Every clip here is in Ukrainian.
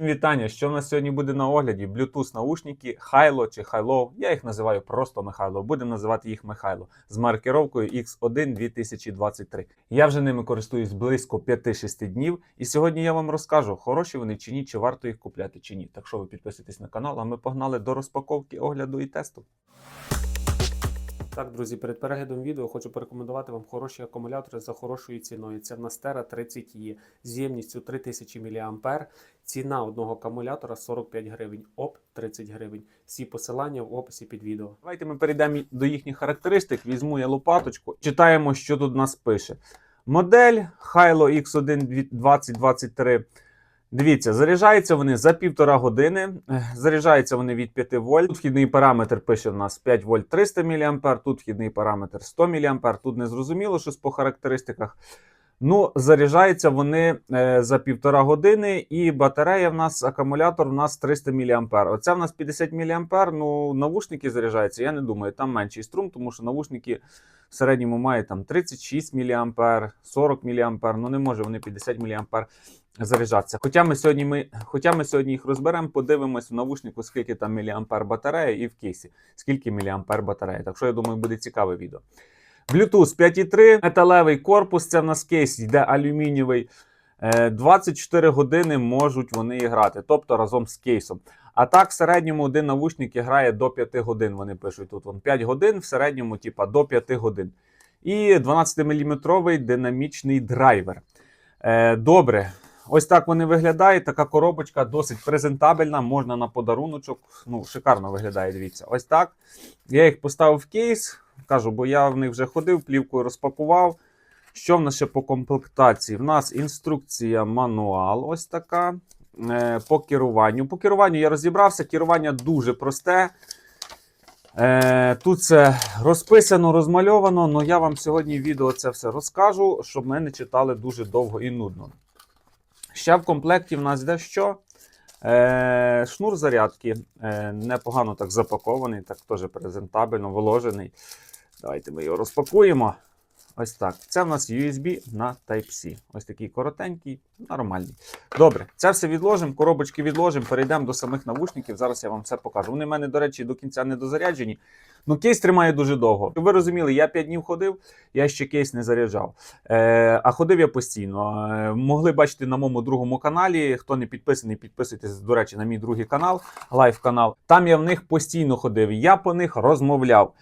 Вітання! Що в нас сьогодні буде на огляді? Bluetooth наушники Хайло чи Хайло. Я їх називаю просто Михайло. Будемо називати їх Михайло з маркировкою X1 2023. Я вже ними користуюсь близько 5-6 днів. І сьогодні я вам розкажу, хороші вони чи ні, чи варто їх купляти чи ні. Так що ви підписуйтесь на канал, а ми погнали до розпаковки, огляду і тесту. Так, друзі, перед переглядом відео хочу порекомендувати вам хороші акумулятори за хорошою ціною. Це в нас Terra 30 e з ємністю 3000 мАh. Ціна одного акумулятора 45 гривень, ОП 30 гривень. Всі посилання в описі під відео. Давайте ми перейдемо до їхніх характеристик. Візьму я лопаточку. Читаємо, що тут нас пише. Модель Hilo X1 2023. Дивіться, заряджаються вони за півтора години. Заряджаються вони від 5 вольт. Тут вхідний параметр пише в нас 5 вольт 300 мА, тут вхідний параметр 100 мА. Тут не зрозуміло щось по характеристиках. Ну, заряджаються вони е, за півтора години, і батарея в нас, акумулятор в нас 300 мА. Оце в нас 50 мА. Ну, навушники заряджаються. Я не думаю, там менший струм, тому що навушники в середньому мають там 36 мА, 40 мА. Ну не може вони 50 мА заряджатися. Хоча ми сьогодні ми, хоча ми сьогодні їх розберемо, подивимось в навушнику, скільки там міліампер батарея, і в кейсі, скільки міліампер батарея. Так що я думаю, буде цікаве відео. Bluetooth 5.3, металевий корпус, це в нас кейс йде алюмінієвий. Е, 24 години можуть вони грати, тобто разом з кейсом. А так, в середньому один навушник грає до 5 годин. Вони пишуть тут вон, 5 годин, в середньому, типа, до 5 годин. І 12-мм динамічний драйвер. Е, Добре. Ось так вони виглядають. Така коробочка досить презентабельна, можна на подаруночок. Ну, шикарно виглядає, дивіться. Ось так. Я їх поставив в кейс. Кажу, бо я в них вже ходив, плівкою розпакував. Що в нас ще по комплектації? В нас інструкція мануал. Ось така. Е, по керуванню. По керуванню я розібрався. Керування дуже просте. Е, тут це розписано, розмальовано, але я вам сьогодні відео це все розкажу, щоб ми не читали дуже довго і нудно. Ще в комплекті в нас йде що? Е, шнур зарядки. Непогано так запакований, так теж презентабельно, виложений. Давайте ми його розпакуємо. Ось так. Це в нас USB на Type-C. Ось такий коротенький, нормальний. Добре, це все відложимо, коробочки відложимо, перейдемо до самих навушників. Зараз я вам все покажу. Вони в мене, до речі, до кінця не дозаряджені. Ну, кейс тримає дуже довго. Ви розуміли, я 5 днів ходив, я ще кейс не заряджав. Е, а ходив я постійно. Е, могли бачити на моєму другому каналі. Хто не підписаний, підписуйтесь, до речі, на мій другий канал, лайв канал. Там я в них постійно ходив. Я по них розмовляв.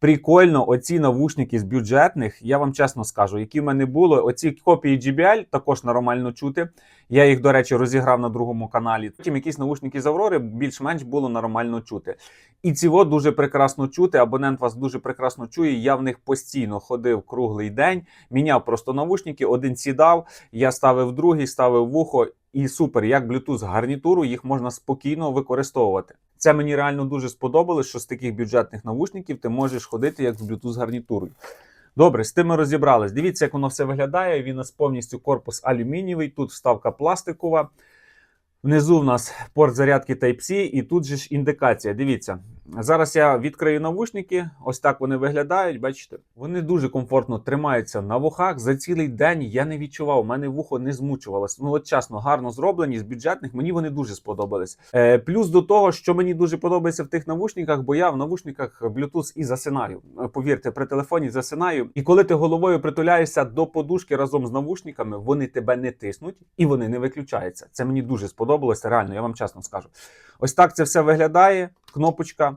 Прикольно, оці навушники з бюджетних, я вам чесно скажу, які в мене були. Оці копії JBL також нормально чути. Я їх, до речі, розіграв на другому каналі. Потім якісь навушники з Аврори більш-менш було нормально чути. І ціво дуже прекрасно чути. Абонент вас дуже прекрасно чує. Я в них постійно ходив круглий день, міняв просто навушники, один сідав, я ставив другий, ставив вухо. І супер, як Bluetooth гарнітуру, їх можна спокійно використовувати. Це мені реально дуже сподобалось, що з таких бюджетних навушників ти можеш ходити як з Bluetooth гарнітурою. Добре, з тим ми розібрались. Дивіться, як воно все виглядає. Він у нас повністю корпус алюмінієвий, тут вставка пластикова. Внизу в нас порт зарядки Type-C, і тут же ж індикація. Дивіться, зараз я відкрию навушники. Ось так вони виглядають. Бачите, вони дуже комфортно тримаються на вухах. За цілий день я не відчував, у мене вухо не змучувалось. Ну, от чесно, гарно зроблені з бюджетних. Мені вони дуже сподобались. Е, плюс до того, що мені дуже подобається в тих навушниках, бо я в навушниках Bluetooth і засинаю. Е, Повірте, при телефоні засинаю. І коли ти головою притуляєшся до подушки разом з навушниками, вони тебе не тиснуть і вони не виключаються. Це мені дуже сподобалося. Реально, я вам чесно скажу. Ось так це все виглядає. Кнопочка.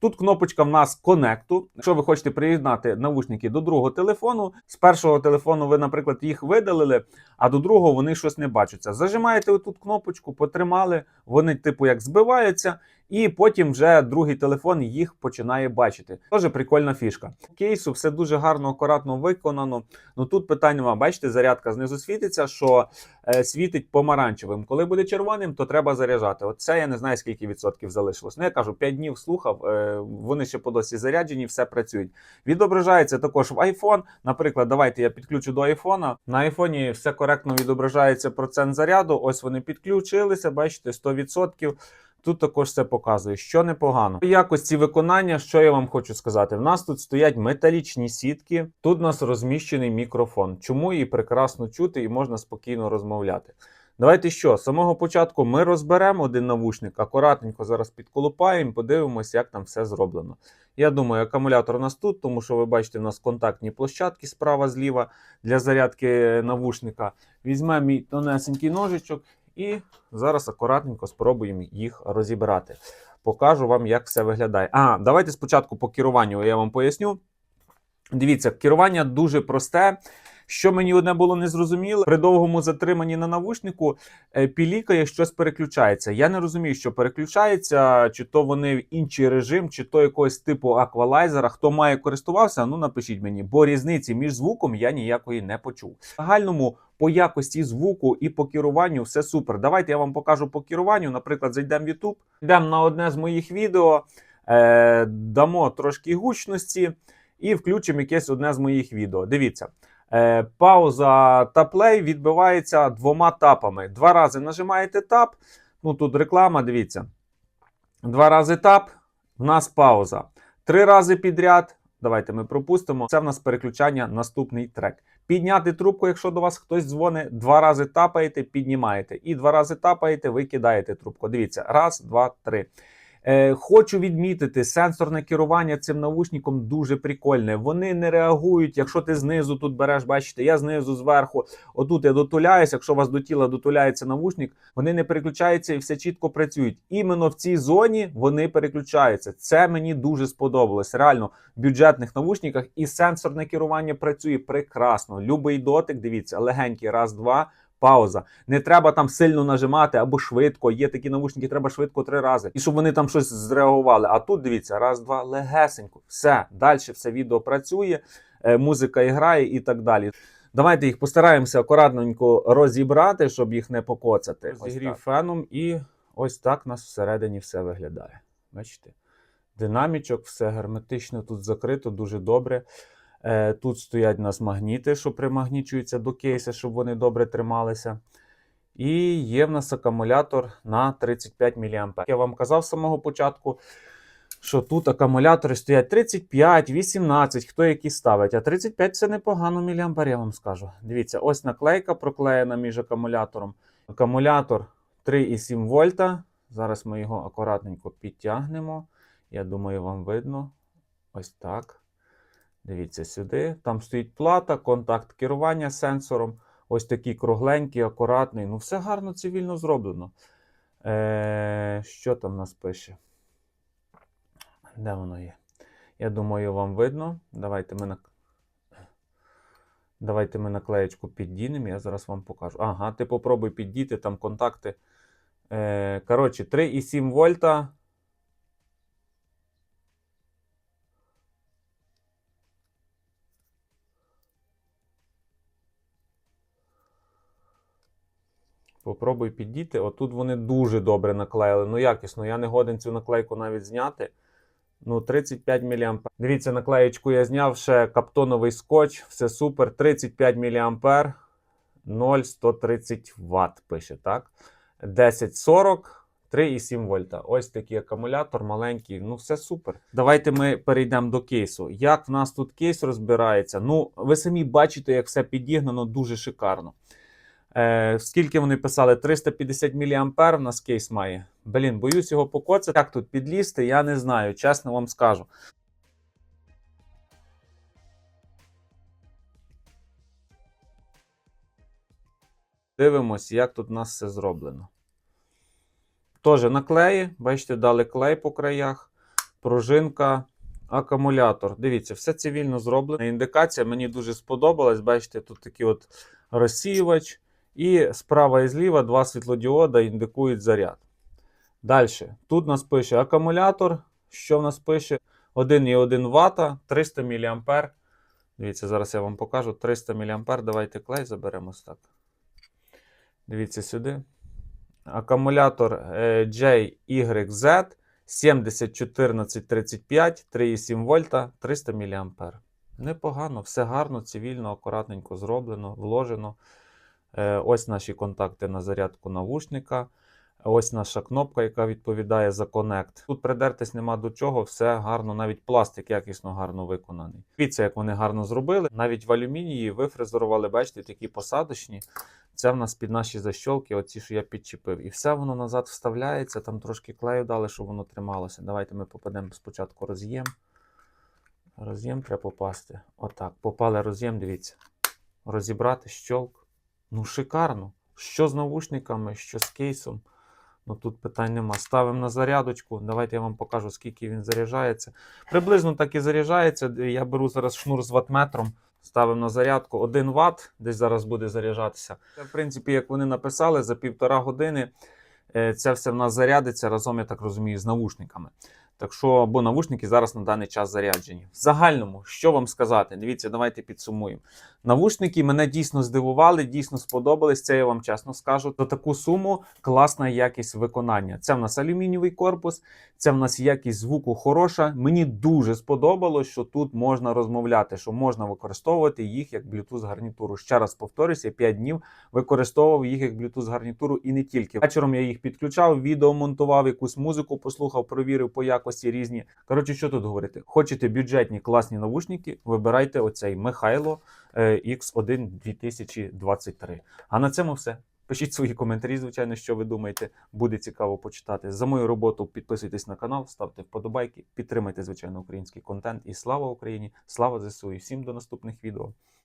Тут кнопочка в нас конекту. Якщо ви хочете приєднати навушники до другого телефону, з першого телефону ви, наприклад, їх видалили, а до другого вони щось не бачаться. Зажимаєте отут кнопочку, потримали, вони, типу, як збиваються, і потім вже другий телефон їх починає бачити. Теж прикольна фішка. Кейсу все дуже гарно, акуратно виконано. Ну тут питання вам, бачите, зарядка знизу світиться, що е, світить помаранчевим. Коли буде червоним, то треба заряджати. От це я не знаю, скільки відсотків залишилось. Ну, я кажу, 5 днів слухав, е, вони ще по досі заряджені, все працюють. Відображається також в iPhone. Наприклад, давайте я підключу до iPhone. На iPhone все коректно відображається процент заряду. Ось вони підключилися, бачите, 100%. Тут також все показує, що непогано. По якості виконання, що я вам хочу сказати, в нас тут стоять металічні сітки, тут у нас розміщений мікрофон. Чому її прекрасно чути і можна спокійно розмовляти. Давайте що, з самого початку ми розберемо один навушник, акуратненько зараз підколупаємо, подивимося, як там все зроблено. Я думаю, акумулятор у нас тут, тому що ви бачите, у нас контактні площадки справа зліва для зарядки навушника. Візьмемо мій тонесенький ножичок і зараз акуратненько спробуємо їх розібрати. Покажу вам, як все виглядає. А, давайте спочатку по керуванню я вам поясню. Дивіться, керування дуже просте. Що мені одне було незрозуміло, при довгому затриманні на навушнику е, пілікає, щось переключається. Я не розумію, що переключається, чи то вони в інший режим, чи то якогось типу аквалайзера. Хто має користувався, ну напишіть мені, бо різниці між звуком я ніякої не почув. В загальному по якості звуку і по керуванню все супер. Давайте я вам покажу по керуванню. Наприклад, зайдемо в YouTube, йдемо на одне з моїх відео, е, дамо трошки гучності і включимо якесь одне з моїх відео. Дивіться. Е, пауза та плей відбивається двома тапами. Два рази нажимаєте тап. Ну тут реклама, дивіться. Два рази тап, в нас пауза. Три рази підряд. Давайте ми пропустимо. Це в нас переключання наступний трек. Підняти трубку, якщо до вас хтось дзвонить, два рази тапаєте, піднімаєте. І два рази тапаєте, ви кидаєте трубку. Дивіться, раз, два, три. Е, хочу відмітити, сенсорне керування цим навушником дуже прикольне. Вони не реагують, якщо ти знизу тут береш, бачите, я знизу, зверху, отут я дотуляюсь, якщо у вас до тіла дотуляється навушник, вони не переключаються і все чітко працюють. Іменно в цій зоні вони переключаються. Це мені дуже сподобалось. Реально, в бюджетних навушниках і сенсорне керування працює прекрасно. Любий дотик, дивіться, легенький, раз, два. Пауза. Не треба там сильно нажимати або швидко. Є такі навушники, треба швидко три рази. І щоб вони там щось зреагували. А тут дивіться, раз, два, легесенько. Все, далі все відео працює, е, музика грає і так далі. Давайте їх постараємося акуратненько розібрати, щоб їх не покоцати. Розігрів феном, і ось так у нас всередині все виглядає. Бачите? Динамічок, все герметично тут закрито, дуже добре. Е, Тут стоять у нас магніти, що примагнічуються до кейса, щоб вони добре трималися. І є в нас акумулятор на 35 мА. Я вам казав з самого початку, що тут акумулятори стоять 35, 18, хто які ставить. А 35 це непогано міліампер, я вам скажу. Дивіться, ось наклейка проклеєна між акумулятором. Акумулятор 3,7 вольта. Зараз ми його акуратненько підтягнемо. Я думаю, вам видно. Ось так. Дивіться сюди. Там стоїть плата, контакт керування сенсором. Ось такий кругленький, акуратний. Ну, все гарно цивільно зроблено. Е, що там нас пише? Де воно є? Я думаю, вам видно. Давайте ми на... Давайте ми наклеєчку піддінемо, я зараз вам покажу. Ага, ти попробуй піддіти, там контакти. Е, коротше, 3,7 вольта. Попробуй піддіти. Отут вони дуже добре наклеїли. Ну, якісно. Я не годен цю наклейку навіть зняти. Ну, 35 мА. Дивіться, наклеєчку я зняв ще каптоновий скотч. Все супер. 35 мА. 0,130 Вт пише, так? 1040, 3,7 вольта. Ось такий акумулятор маленький. Ну, все супер. Давайте ми перейдемо до кейсу. Як в нас тут кейс розбирається? Ну, ви самі бачите, як все підігнано дуже шикарно. Е, скільки вони писали? 350 мА в нас кейс має. Блін, боюсь його покоцати. Як тут підлізти, я не знаю, чесно вам скажу. Дивимось, як тут у нас все зроблено. Теж наклеї, бачите, дали клей по краях, пружинка, акумулятор. Дивіться, все цивільно зроблено. Індикація мені дуже сподобалась. Бачите, тут такий от розсіювач. І справа і зліва два світлодіода індикують заряд. Далі. Тут нас пише акумулятор. Що в нас пише? 1,1 Вт, 300 мА. Дивіться, зараз я вам покажу 300 мА. Давайте клей заберемо ось так. Дивіться сюди. Акумулятор JYZ 701435, 3,7 вольта, 300 мА. Непогано, все гарно, цивільно, акуратненько зроблено, вложено. Е, Ось наші контакти на зарядку навушника. Ось наша кнопка, яка відповідає за Connect. Тут придертись нема до чого, все гарно, навіть пластик якісно гарно виконаний. Дивіться, як вони гарно зробили. Навіть в алюмінії вифрезерували, бачите, такі посадочні. Це в нас під наші защолки, оці, що я підчепив. І все воно назад вставляється, там трошки клею дали, щоб воно трималося. Давайте ми попадемо спочатку роз'єм. Роз'єм треба попасти. Отак. Попали роз'єм, дивіться. Розібрати щолк. Ну, шикарно. Що з навушниками, що з кейсом. Ну тут питань нема. Ставимо на зарядочку. Давайте я вам покажу, скільки він заряджається. Приблизно так і заряджається. Я беру зараз шнур з ватметром. Ставимо на зарядку 1 Вт, десь зараз буде заряджатися. В принципі, як вони написали, за півтора години е, це все в нас зарядиться разом, я так розумію, з навушниками. Так що, бо навушники зараз на даний час заряджені. В загальному, що вам сказати? Дивіться, давайте підсумуємо. Навушники мене дійсно здивували, дійсно сподобались. Це я вам чесно скажу. За таку суму класна якість виконання. Це в нас алюмінієвий корпус, це в нас якість звуку хороша. Мені дуже сподобалось, що тут можна розмовляти, що можна використовувати їх як Bluetooth гарнітуру. Ще раз повторюся, 5 днів використовував їх як Bluetooth гарнітуру і не тільки. Вечором я їх підключав, відео монтував, якусь музику послухав, провірив по якості різні. Коротше, що тут говорити? Хочете бюджетні класні навушники? Вибирайте оцей Михайло е, X1 2023. А на цьому все. Пишіть свої коментарі, звичайно, що ви думаєте. Буде цікаво почитати. За мою роботу підписуйтесь на канал, ставте вподобайки, підтримайте, звичайно, український контент. І слава Україні! Слава ЗСУ! І всім до наступних відео.